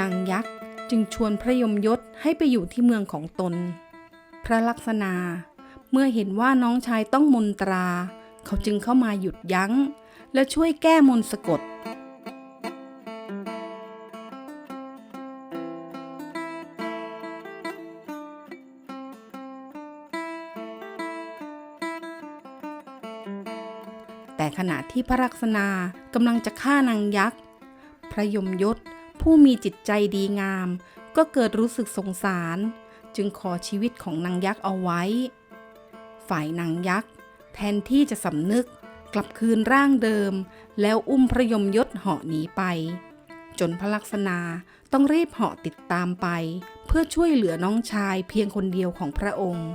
นางยักษ์จึงชวนพระยมยศให้ไปอยู่ที่เมืองของตน พระลักษณาเมื่อเห็นว่าน้องชายต้องมนตรา เขาจึงเข้ามาหยุดยั้ง และช่วยแก้มนสะกด แต่ขณะที่พระลักษณากำลังจะฆ่านางยักษ์ พระยมยศ ผู้มีจิตใจดีงาม ก็เกิดรู้สึกสงสาร จึงขอชีวิตของนางยักษ์เอาไว้ ฝ่ายนางยักษ์ แทนที่จะสำนึกกลับคืนร่างเดิม แล้วอุ้มพระยมยศเหาะหนีไป จนพระลักษณาต้องรีบเหาะติดตามไป เพื่อช่วยเหลือน้องชายเพียงคนเดียวของพระองค์